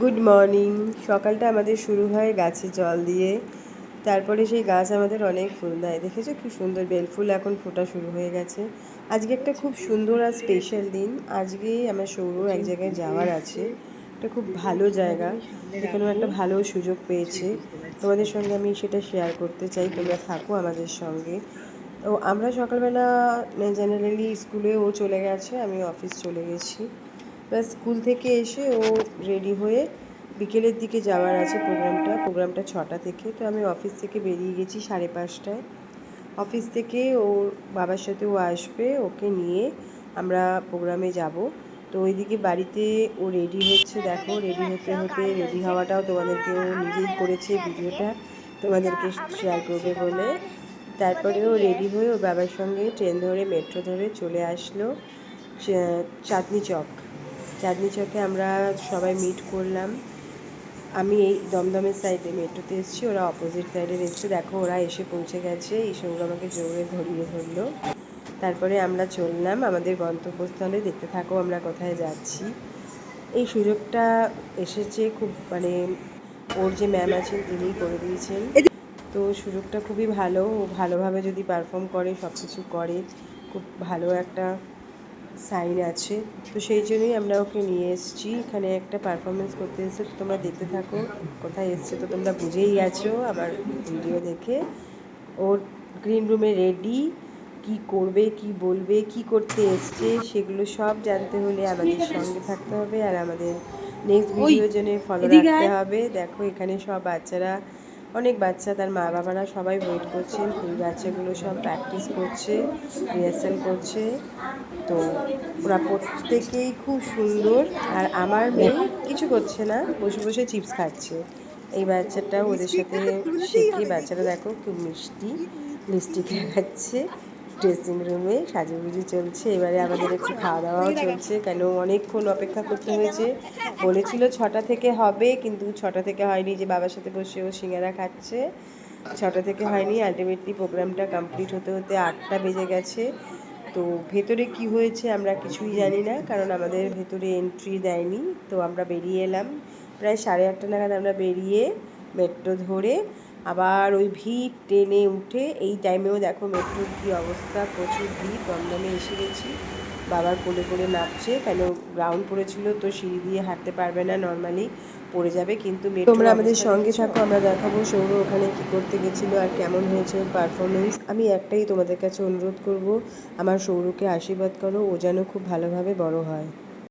Good morning সকালটা আমাদের শুরু হয় গাছে জল দিয়ে। তারপরে সেই গাছ আমাদের অনেক ফুল দেয়। দেখেছ কি সুন্দর বেলফুল এখন ফোটা শুরু হয়ে গেছে। আজকে একটা খুব সুন্দর আর স্পেশাল দিন। আজকে আমার সৌর এক জায়গায় যাওয়ার আছে। একটা খুব ভালো জায়গা। এখানেও একটা ভালো সুযোগ পেয়েছে। তোমাদের সঙ্গে আমি সেটা শেয়ার করতে চাই। তোমরা থাকো আমাদের সঙ্গে। তো আমরা সকালবেলা জেনারেলি স্কুলে ও চলে গেছে। আমি অফিস চলে গেছি। প্লাস স্কুল থেকে এসে ও রেডি হয়ে বিকেলের দিকে যাওয়ার আছে প্রোগ্রামটা প্রোগ্রামটা ছটা থেকে। তো আমি অফিস থেকে বেরিয়ে গেছি সাড়ে পাঁচটায়। অফিস থেকে ওর বাবার সাথে ও আসবে, ওকে নিয়ে আমরা প্রোগ্রামে যাব। তো ওইদিকে বাড়িতে ও রেডি হচ্ছে, দেখো রেডি হতে হতে রেডি হওয়াটাও তোমাদেরকে ও নিজেই করেছে ভিডিওটা, তোমাদেরকে শেয়ার করবে বলে। তারপরে ও রেডি হয়ে ওর বাবার সঙ্গে ট্রেন ধরে মেট্রো ধরে চলে আসলো চাঁদনি চক। চাঁদনি চকে আমরা সবাই মিট করলাম। আমি এই দমদমের সাইডে মেট্রোতে এসেছি, ওরা অপোজিট সাইডে এসছে দেখো, ওরা এসে পৌঁছে গেছে। এই সঙ্গে আমাকে জোরে ধরিয়ে ধরলো। তারপরে আমরা চললাম আমাদের গন্তব্যস্থলে। দেখতে থাকো আমরা কোথায় যাচ্ছি। এই সুযোগটা এসেছে খুব মানে ওর যে ম্যাম আছেন তিনিই করে দিয়েছেন। তো সুযোগটা খুবই ভালো। ও ভালোভাবে যদি পারফর্ম করে সব কিছু করে, খুব ভালো একটা সাইন আছে। তো সেই জন্যই আমরা ওকে নিয়ে এসেছি। এখানে একটা পারফরমেন্স করতে এসেছে। তো তোমরা দেখতে থাকো কোথায় এসছে। তো তোমরা বুঝেই আছো আমার ভিডিও দেখে। ওর গ্রিন রুমে রেডি কি করবে কি বলবে কি করতে এসছে সেগুলো সব জানতে হলে আমাদের সঙ্গে থাকতে হবে। আর আমাদের নেক্সট ভিডিওর জন্য ফলো রাখতে হবে। দেখো এখানে সব বাচ্চারা অনেক বাচ্চা, তার মা বাবারা সবাই ওয়েট করছেন ফুল বাচ্চাগুলো সব প্র্যাকটিস করছে রিহার্সাল করছে। তো ওরা প্রত্যেকেই খুব সুন্দর, আর আমার মেয়ে কিছু করছে না, বসে বসে চিপস খাচ্ছে। এই বাচ্চাটা ওদের সাথে শেখে বাচ্চারা দেখো খুব মিষ্টি মিষ্টি খাচ্ছে। ড্রেসিং রুমে সাজুগুজু চলছে। এবারে আমাদের একটু খাওয়া দাওয়াও চলছে। কেন, অনেকক্ষণ অপেক্ষা করতে হয়েছে। বলেছিল ছটা থেকে হবে, কিন্তু ছটা থেকে হয়নি যে বাবার সাথে বসে ও সিঙ্গারা খাচ্ছে। ছটা থেকে হয়নি। আলটিমেটলি প্রোগ্রামটা কমপ্লিট হতে হতে আটটা বেজে গেছে। তো ভেতরে কি হয়েছে আমরা কিছুই জানি না, কারণ আমাদের ভেতরে এন্ট্রি দেয়নি। তো আমরা বেরিয়ে এলাম। প্রায় সাড়ে আটটা নাগাদ আমরা বেরিয়ে মেট্রো ধরে আবার ওই ভিড় ট্রেনে উঠে এই টাইমেও দেখো মেট্রোর কী অবস্থা? প্রচুর ভিড় দমদমে এসে গেছি। বাবার কোলে কোলে নামছে কেন গ্রাউন্ড পড়েছিল তো সিঁড়ি দিয়ে হাঁটতে পারবে না নর্মালি পড়ে যাবে কিন্তু তোমরা আমাদের সঙ্গে থাকো আমরা দেখাবো সৌর ওখানে কি করতে গেছিল আর কেমন হয়েছে ওর পারফরমেন্স আমি একটাই তোমাদের কাছে অনুরোধ করব আমার সৌরকে আশীর্বাদ করো ও যেন খুব ভালোভাবে বড় হয়।